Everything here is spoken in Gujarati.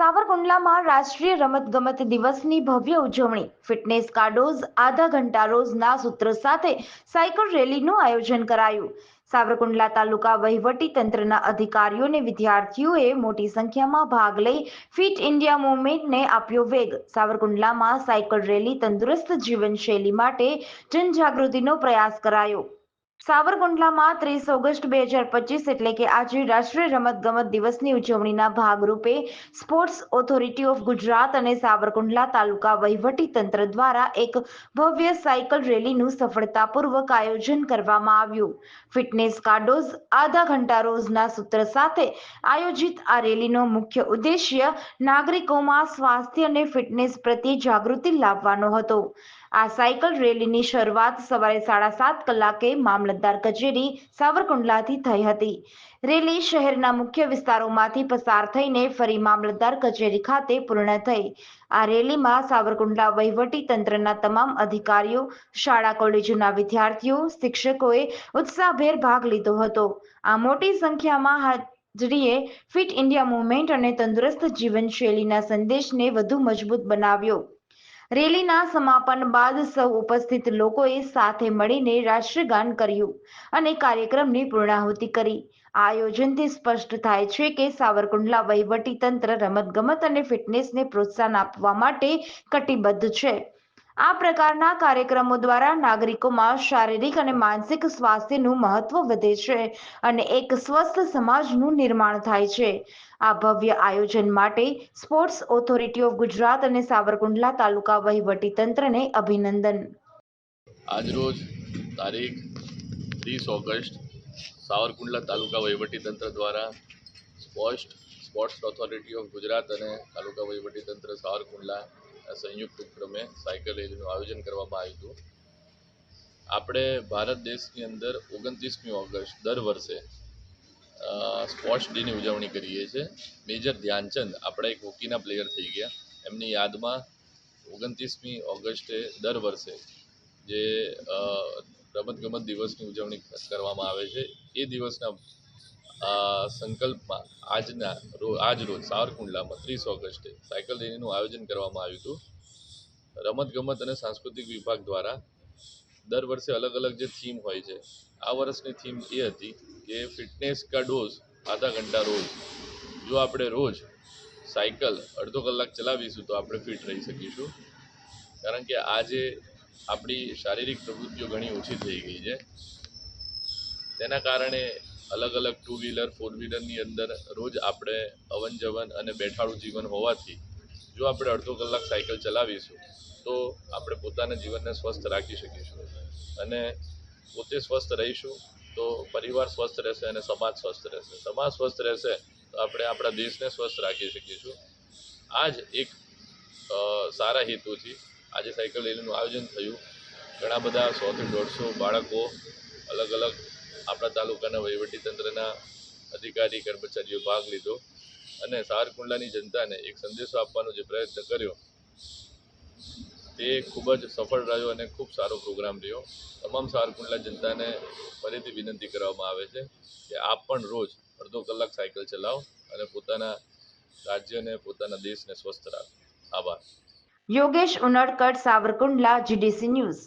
સાવરકુંડલામાં રાષ્ટ્રીય રમતગમત દિવસની ભવ્ય ઉજવણી. ફિટનેસ કાર્ડોઝ આધા ઘંટા રોજના સૂત્ર સાથે સાયકલ રેલીનું આયોજન કરાયું. સાવરકુંડલા તાલુકા વહીવટી તંત્રના અધિકારીઓ અને વિદ્યાર્થીઓએ મોટી સંખ્યામાં ભાગ લઈ ફિટ ઇન્ડિયા મુવમેન્ટને આપ્યો વેગ. સાવરકુંડલામાં સાયકલ રેલી તંદુરસ્ત જીવનશૈલી માટે જનજાગૃતિનો પ્રયાસ કરાયો. સાવરકુંડલામાં ત્રીસ ઓગસ્ટ બે હજાર પચીસ એટલે કે આજે રાષ્ટ્રીય રમતગમત દિવસની ઉજવણીના ભાગરૂપે સ્પોર્ટ્સ ઓથોરિટી ઓફ ગુજરાત અને સાવરકુંડલા તાલુકા વહીવટી તંત્ર દ્વારા એક ભવ્ય સાયકલ રેલીનું સફળતાપૂર્વક આયોજન કરવામાં આવ્યું. ફિટનેસ કાર્ડોઝ આધા ઘંટા રોજના સૂત્ર સાથે આયોજિત આ રેલીનો મુખ્ય ઉદ્દેશ્ય નાગરિકોમાં સ્વાસ્થ્ય અને ફિટનેસ પ્રત્યે જાગૃતિ લાવવાનો હતો. આ સાયકલ રેલીની શરૂઆત સવારે સાડા સાત કલાકે મામલતદાર કચેરી સાવરકુંડલાથી થઈ હતી. રેલી શહેરના મુખ્ય વિસ્તારોમાંથી પસાર થઈને ફરી મામલતદાર કચેરી ખાતે પૂર્ણ થઈ. આ રેલીમાં સાવરકુંડલા વહીવટી તંત્રના તમામ અધિકારીઓ, શાળા કોલેજોના વિદ્યાર્થીઓ, શિક્ષકોએ ઉત્સાહભેર ભાગ લીધો હતો. આ મોટી સંખ્યામાં હાજરીએ ફિટ ઇન્ડિયા મુવમેન્ટ અને તંદુરસ્ત જીવનશૈલીના સંદેશને વધુ મજબૂત બનાવ્યો. રેલીના સમાપન બાદ સૌ ઉપસ્થિત લોકોએ સાથે મળીને રાષ્ટ્રગાન કર્યું અને કાર્યક્રમની પૂર્ણાહુતિ કરી. આ આયોજનથી સ્પષ્ટ થાય છે કે સાવરકુંડલા વહીવટી તંત્ર રમતગમત અને ફિટનેસને પ્રોત્સાહન આપવા માટે કટિબદ્ધ છે. આ પ્રકારના કાર્યક્રમો દ્વારા નાગરિકોમાં શારીરિક અને માનસિક સ્વાસ્થ્યનું મહત્વ વધે છે અને એક સ્વસ્થ સમાજનું નિર્માણ થાય છે. આ ભવ્ય આયોજન માટે સ્પોર્ટ્સ ઓથોરિટી ઓફ ગુજરાત અને સાવરકુંડલા તાલુકા વહીવટી તંત્રને અભિનંદન. આજરોજ તારીખ ત્રીસ ઓગસ્ટ સાવરકુંડલા તાલુકા વહીવટી તંત્ર દ્વારા sports sports authority of Gujarat અને તાલુકા વહીવટી તંત્ર સાવરકુંડલા સંયુક્ત ઉપક્રમે સાયકલ રેલીનું આયોજન કરવામાં આવ્યું હતું. આપણે ભારત દેશની અંદર ઓગણત્રીસમી ઓગસ્ટ દર વર્ષે સ્પોર્ટ્સ ડેની ઉજવણી કરીએ છીએ. મેજર ધ્યાનચંદ આપણા એક હોકીના પ્લેયર થઈ ગયા. એમની યાદમાં ઓગણત્રીસમી ઓગસ્ટે દર વર્ષે જે રમતગમત દિવસની ઉજવણી કરવામાં આવે છે, એ દિવસના સંકલ્પમાં આજના આજ રોજ સાવરકુંડલામાં ત્રીસ ઓગસ્ટે સાયકલ રેલીનું આયોજન કરવામાં આવ્યું હતું. રમતગમત અને સાંસ્કૃતિક વિભાગ દ્વારા દર વર્ષે અલગ અલગ જે થીમ હોય છે, આ વર્ષની થીમ એ હતી કે ફિટનેસ કા ડોઝ આધા ઘંટા રોજ. જો આપણે રોજ સાયકલ અડધો કલાક ચલાવીશું તો આપણે ફિટ રહી શકીશું. કારણ કે આજે આપણી શારીરિક પ્રવૃત્તિઓ ઘણી ઓછી થઈ ગઈ છે. તેના કારણે અલગ અલગ ટુ વ્હીલર ફોર વ્હીલરની અંદર રોજ આપણે અવન જવન અને બેઠાડું જીવન હોવાથી, જો આપણે અડધો કલાક સાયકલ ચલાવીશું, તો આપણે પોતાના જીવનને સ્વસ્થ રાખી શકીશું. અને પોતે સ્વસ્થ રહીશું, તો પરિવાર સ્વસ્થ રહેશે અને સમાજ સ્વસ્થ રહેશે. સમાજ સ્વસ્થ રહેશે, તો આપણે આપણા દેશને સ્વસ્થ રાખી શકીશું. આ જ એક સારા હેતુથી આજે સાયકલ રેલીનું આયોજન થયું. ઘણા બધા સોથી દોઢસો બાળકો અલગ અલગ આપણા તાલુકાના વહીવટીતંત્રના અધિકારી, કર્મચારીઓ ભાગ લીધો અને સારકુંડલાની જનતાને એક સંદેશો આપવાનો જે પ્રયત્ન કર્યો, તે ખૂબ જ સફળ રહ્યો અને ખૂબ સારો પ્રોગ્રામ રહ્યો. તમામ સારકુંડલા જનતાને ફરીથી વિનંતી કરવામાં આવે છે કે આપ પણ રોજ અડધો કલાક સાયકલ ચલાવો અને પોતાના રાજ્યને, પોતાના દેશને સ્વસ્થ રાખો. આભાર. Yogesh Unadkat Savarkundla, GDC news.